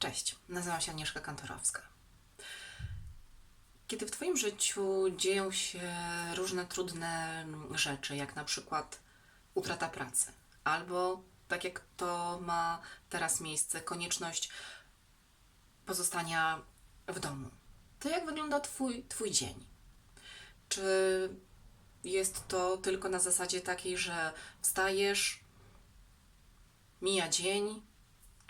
Cześć, nazywam się Agnieszka Kantorowska. Kiedy w Twoim życiu dzieją się różne trudne rzeczy, jak na przykład utrata pracy, albo tak jak to ma teraz miejsce, konieczność pozostania w domu, to jak wygląda Twój, twój dzień? Czy jest to tylko na zasadzie takiej, że wstajesz, mija dzień,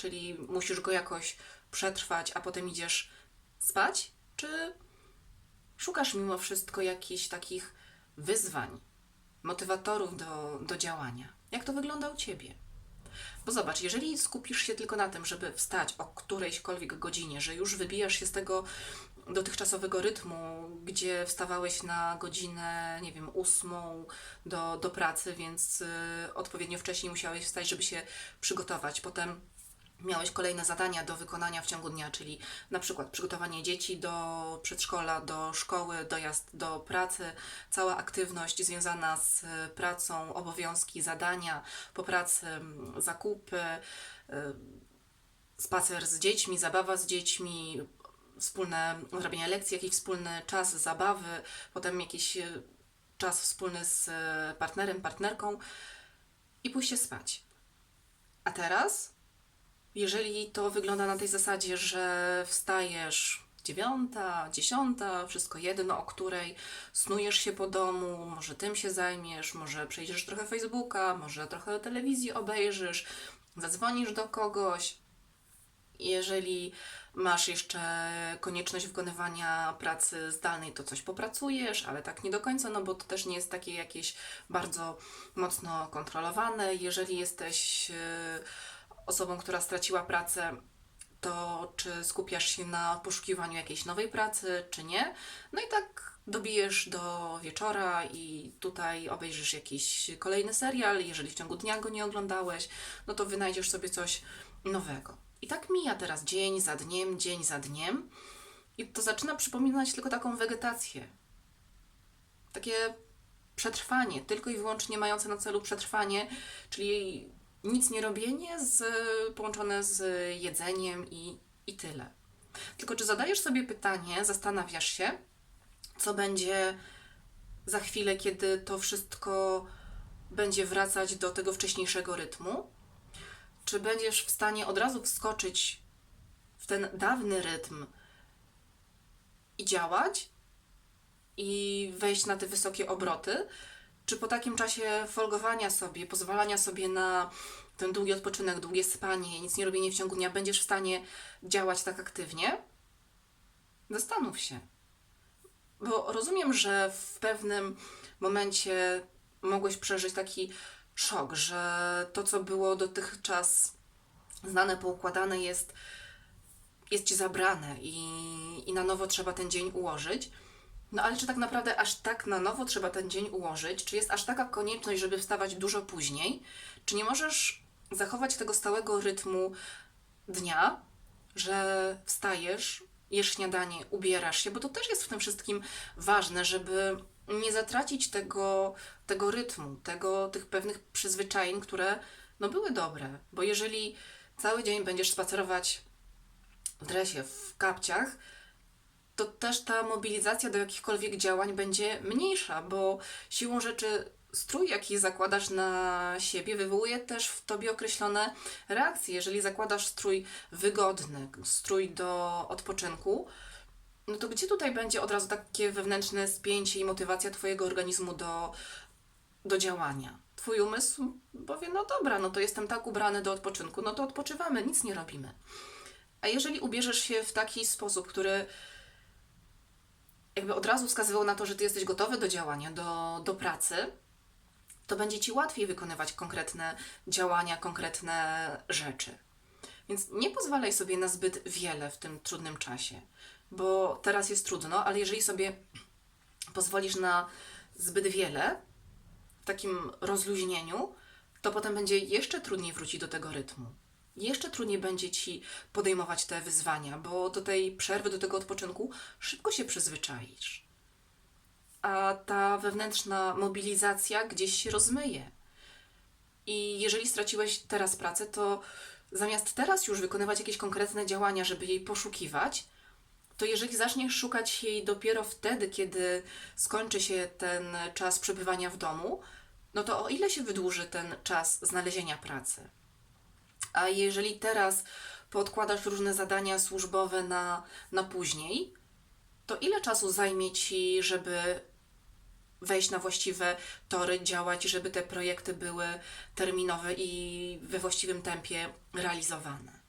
czyli musisz go jakoś przetrwać, a potem idziesz spać? Czy szukasz mimo wszystko jakichś takich wyzwań, motywatorów do, do działania? Jak to wygląda u ciebie? Bo zobacz, jeżeli skupisz się tylko na tym, żeby wstać o którejśkolwiek godzinie, że już wybijasz się z tego dotychczasowego rytmu, gdzie wstawałeś na godzinę, nie wiem, ósmą do, do pracy, więc y, odpowiednio wcześniej musiałeś wstać, żeby się przygotować. Potem miałeś kolejne zadania do wykonania w ciągu dnia, czyli na przykład przygotowanie dzieci do przedszkola, do szkoły, dojazd do pracy, cała aktywność związana z pracą, obowiązki, zadania po pracy, zakupy, y, spacer z dziećmi, zabawa z dziećmi, wspólne robienie lekcji, jakiś wspólny czas zabawy, potem jakiś y, czas wspólny z partnerem, partnerką i pójście spać. A teraz, jeżeli to wygląda na tej zasadzie, że wstajesz dziewiąta, dziesiąta, wszystko jedno, o której snujesz się po domu, może tym się zajmiesz, może przejdziesz trochę Facebooka, może trochę telewizji obejrzysz, zadzwonisz do kogoś, jeżeli masz jeszcze konieczność wykonywania pracy zdalnej, to coś popracujesz, ale tak nie do końca, no bo to też nie jest takie jakieś bardzo mocno kontrolowane. Jeżeli jesteś e, osobą, która straciła pracę, to czy skupiasz się na poszukiwaniu jakiejś nowej pracy, czy nie? No i tak dobijesz do wieczora i tutaj obejrzysz jakiś kolejny serial. Jeżeli w ciągu dnia go nie oglądałeś, no to wynajdziesz sobie coś nowego. I tak mija teraz dzień za dniem, dzień za dniem. I to zaczyna przypominać tylko taką wegetację. Takie przetrwanie, tylko i wyłącznie mające na celu przetrwanie, czyli nic nie robienie z, połączone z jedzeniem i, i tyle. Tylko czy zadajesz sobie pytanie, zastanawiasz się, co będzie za chwilę, kiedy to wszystko będzie wracać do tego wcześniejszego rytmu? Czy będziesz w stanie od razu wskoczyć w ten dawny rytm i działać i wejść na te wysokie obroty? Czy po takim czasie folgowania sobie, pozwalania sobie na ten długi odpoczynek, długie spanie, nic nie robienie w ciągu dnia, będziesz w stanie działać tak aktywnie? Zastanów się. Bo rozumiem, że w pewnym momencie mogłeś przeżyć taki szok, że to, co było dotychczas znane, poukładane, jest, jest ci zabrane i, i na nowo trzeba ten dzień ułożyć. No ale czy tak naprawdę aż tak na nowo trzeba ten dzień ułożyć? Czy jest aż taka konieczność, żeby wstawać dużo później? Czy nie możesz zachować tego stałego rytmu dnia, że wstajesz, jesz śniadanie, ubierasz się, bo to też jest w tym wszystkim ważne, żeby nie zatracić tego, tego rytmu, tego, tych pewnych przyzwyczajeń, które no, były dobre. Bo jeżeli cały dzień będziesz spacerować w dresie, w kapciach, to też ta mobilizacja do jakichkolwiek działań będzie mniejsza, bo siłą rzeczy strój, jaki zakładasz na siebie, wywołuje też w tobie określone reakcje. Jeżeli zakładasz strój wygodny, strój do odpoczynku, no to gdzie tutaj będzie od razu takie wewnętrzne spięcie i motywacja Twojego organizmu do, do działania? Twój umysł powie, no dobra, no to jestem tak ubrany do odpoczynku, no to odpoczywamy, nic nie robimy. A jeżeli ubierzesz się w taki sposób, który jakby od razu wskazywał na to, że Ty jesteś gotowy do działania, do, do pracy, to będzie Ci łatwiej wykonywać konkretne działania, konkretne rzeczy. Więc nie pozwalaj sobie na zbyt wiele w tym trudnym czasie, bo teraz jest trudno, ale jeżeli sobie pozwolisz na zbyt wiele w takim rozluźnieniu, to potem będzie jeszcze trudniej wrócić do tego rytmu. Jeszcze trudniej będzie ci podejmować te wyzwania, bo do tej przerwy, do tego odpoczynku szybko się przyzwyczaisz. A ta wewnętrzna mobilizacja gdzieś się rozmyje. I jeżeli straciłeś teraz pracę, to zamiast teraz już wykonywać jakieś konkretne działania, żeby jej poszukiwać, to jeżeli zaczniesz szukać jej dopiero wtedy, kiedy skończy się ten czas przebywania w domu, no to o ile się wydłuży ten czas znalezienia pracy? A jeżeli teraz podkładasz różne zadania służbowe na, na później, to ile czasu zajmie ci, żeby wejść na właściwe tory, działać, żeby te projekty były terminowe i we właściwym tempie realizowane?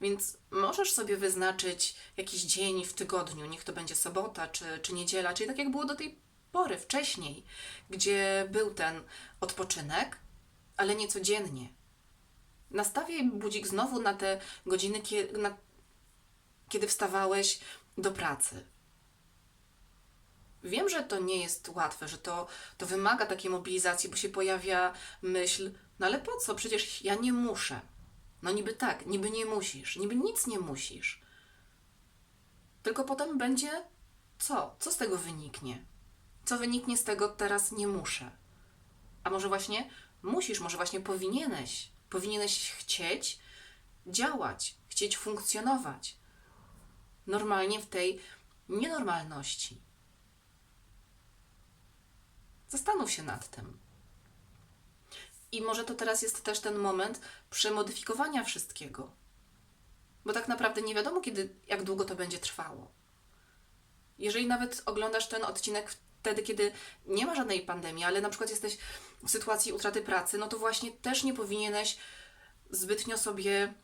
Więc możesz sobie wyznaczyć jakiś dzień w tygodniu, niech to będzie sobota czy, czy niedziela, czyli tak jak było do tej pory, wcześniej, gdzie był ten odpoczynek, ale nie codziennie. Nastawiaj budzik znowu na te godziny, kiedy wstawałeś do pracy. Wiem, że to nie jest łatwe, że to, to wymaga takiej mobilizacji, bo się pojawia myśl, no ale po co? Przecież ja nie muszę. No niby tak, niby nie musisz, niby nic nie musisz. Tylko potem będzie co? Co z tego wyniknie? Co wyniknie z tego teraz nie muszę? A może właśnie musisz, może właśnie powinieneś. Powinieneś chcieć działać, chcieć funkcjonować. Normalnie w tej nienormalności. Zastanów się nad tym. I może to teraz jest też ten moment przemodyfikowania wszystkiego. Bo tak naprawdę nie wiadomo, kiedy, jak długo to będzie trwało. Jeżeli nawet oglądasz ten odcinek wtedy, kiedy nie ma żadnej pandemii, ale na przykład jesteś w sytuacji utraty pracy, no to właśnie też nie powinieneś zbytnio sobie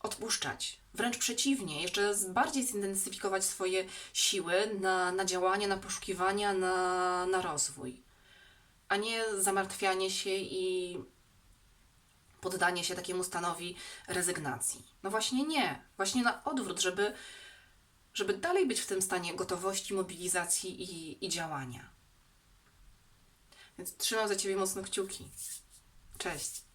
odpuszczać. Wręcz przeciwnie, jeszcze bardziej zintensyfikować swoje siły na, na działanie, na poszukiwania, na, na rozwój, a nie zamartwianie się i poddanie się takiemu stanowi rezygnacji. No właśnie nie, właśnie na odwrót, żeby, żeby dalej być w tym stanie gotowości, mobilizacji i, i działania. Więc trzymam za Ciebie mocno kciuki. Cześć.